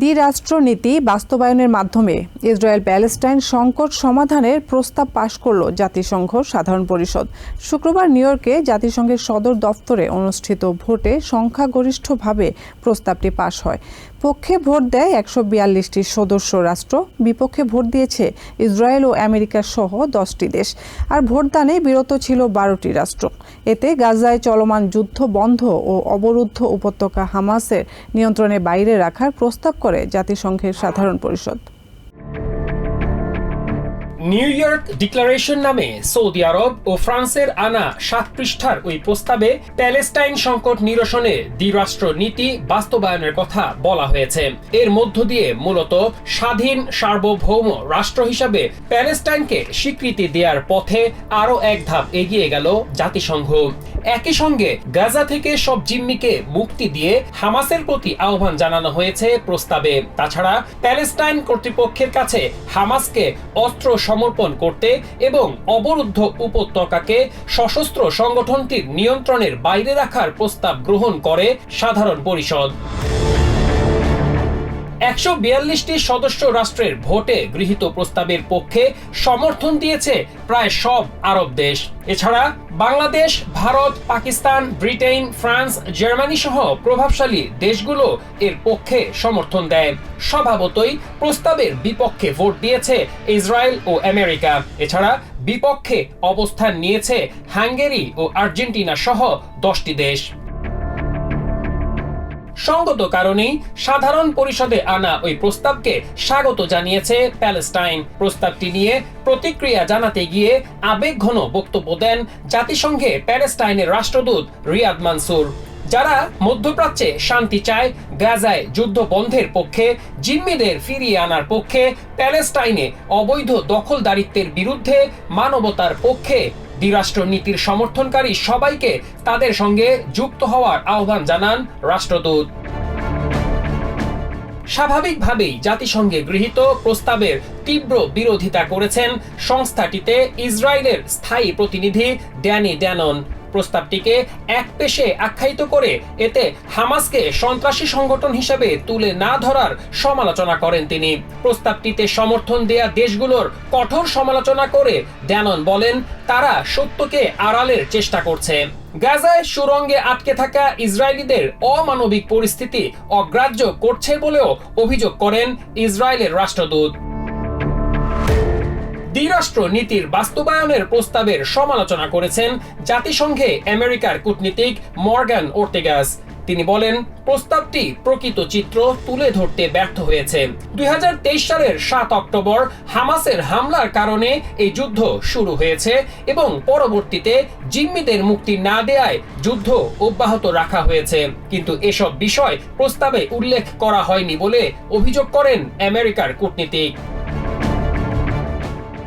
দ্বিরাষ্ট্রনীতি বাস্তবায়নের মাধ্যমে Israel Palestine সংকট সমাধানের প্রস্তাব পাশ করল জাতিসংঘ সাধারণ পরিষদ। শুক্রবার নিউ ইয়র্কে জাতিসংঘের সদর দফতরে অনুষ্ঠিত ভোটে সংখ্যাগরিষ্ঠভাবে প্রস্তাবটি পাশ হয়। পক্ষে ভোট দেয় একশো বিয়াল্লিশটি সদস্য রাষ্ট্র, বিপক্ষে ভোট দিয়েছে ইসরায়েল ও আমেরিকা সহ দশটি দেশ, আর ভোটদানে বিরত ছিল বারোটি রাষ্ট্র। এতে গাজায় চলমান যুদ্ধ বন্ধ ও অবরুদ্ধ উপত্যকা হামাসের নিয়ন্ত্রণে বাইরে রাখার প্রস্তাব করে জাতিসংঘের সাধারণ পরিষদ। নিউ ইয়র্ক ডিক্লারেশন নামে সৌদি আরব ও ফ্রান্সের আনা সাত পৃষ্ঠার ওই প্রস্তাবে প্যালেস্টাইন সংকট নিরসনে দ্বিরাষ্ট্র নীতি বাস্তবায়নের কথা বলা হয়েছে। এর মধ্য দিয়ে মূলত স্বাধীন সার্বভৌম রাষ্ট্র হিসাবে প্যালেস্টাইনকে স্বীকৃতি দেওয়ার পথে আরও এক ধাপ এগিয়ে গেল জাতিসংঘ। একই সঙ্গে গাজা থেকে সব জিম্মিকে মুক্তি দিয়ে হামাসের প্রতি আহ্বান জানানো হয়েছে প্রস্তাবে। তাছাড়া প্যালেস্টাইন কর্তৃপক্ষের কাছে হামাসকে অস্ত্র সমর্পণ করতে এবং অবরুদ্ধ উপত্যকাকে সশস্ত্র সংগঠনটির নিয়ন্ত্রণের বাইরে রাখার প্রস্তাব গ্রহণ করে সাধারণ পরিষদ। একশো বিয়াল্লিশটি সদস্য রাষ্ট্রের ভোটে গৃহীত প্রস্তাবের পক্ষে সমর্থন দিয়েছে প্রায় সব আরব দেশ। এছাড়া Bangladesh, Bharat, Pakistan, Britain, France, Germany সহ প্রভাবশালী দেশগুলো এর পক্ষে সমর্থন দেয়। স্বভাবতই প্রস্তাবের বিপক্ষে ভোট দিয়েছে ইসরায়েল ও আমেরিকা। এছাড়া বিপক্ষে অবস্থান নিয়েছে হাঙ্গেরি ও আর্জেন্টিনা সহ দশটি দেশ। সঙ্গত কারণেই সাধারণ পরিষদে আনা ওই প্রস্তাবকে স্বাগত জানিয়েছে প্যালেস্টাইন। প্রস্তাবটি নিয়ে প্রতিক্রিয়া জানাতে গিয়ে আবেগঘন বক্তব্য দেন জাতিসংঘে প্যালেস্টাইনের রাষ্ট্রদূত রিয়াদ মানসুর। যারা মধ্যপ্রাচ্যে শান্তি চায়, গাজায় যুদ্ধ বন্ধের পক্ষে, জিম্মিদের ফিরিয়ে আনার পক্ষে, প্যালেস্টাইনে অবৈধ দখলদারিত্বের বিরুদ্ধে মানবতার পক্ষে দ্বিরাষ্ট্র নীতির সমর্থনকারী সবাইকে তাদের সঙ্গে যুক্ত হওয়ার আহ্বান জানান রাষ্ট্রদূত। স্বাভাবিকভাবেই জাতিসংঘে গৃহীত প্রস্তাবের তীব্র বিরোধিতা করেছেন সংস্থাটিতে ইসরায়েলের স্থায়ী প্রতিনিধি ড্যানি ড্যানন। প্রস্তাবটিকে এক পেশে আখ্যায়িত করে এতে হামাসকে সন্ত্রাসী সংগঠন হিসেবে তুলে না ধরার সমালোচনা করেন তিনি। প্রস্তাবটিতে সমর্থন দেয়া দেশগুলোর কঠোর সমালোচনা করে ড্যানন বলেন, তারা সত্যকে আড়ালের চেষ্টা করছে। গাজায় সুরঙ্গে আটকে থাকা ইসরায়েলিদের অমানবিক পরিস্থিতি অগ্রাহ্য করছে বলেও অভিযোগ করেন ইসরায়েলের রাষ্ট্রদূত। দ্বিরাষ্ট্র নীতির বাস্তবায়নের প্রস্তাবের সমালোচনা করেছেন জাতিসংঘে আমেরিকার কূটনীতিক মর্গান ওর্তেগাস তিনি বলেন, প্রস্তাবটি প্রকৃত চিত্র তুলে ধরতে ব্যর্থ হয়েছে। দুই সালের সাত অক্টোবর হামাসের হামলার কারণে এই যুদ্ধ শুরু হয়েছে এবং পরবর্তীতে জিম্মিদের মুক্তি না দেয়ায় যুদ্ধ অব্যাহত রাখা হয়েছে। কিন্তু এসব বিষয় প্রস্তাবে উল্লেখ করা হয়নি বলে অভিযোগ করেন আমেরিকার কূটনীতিক।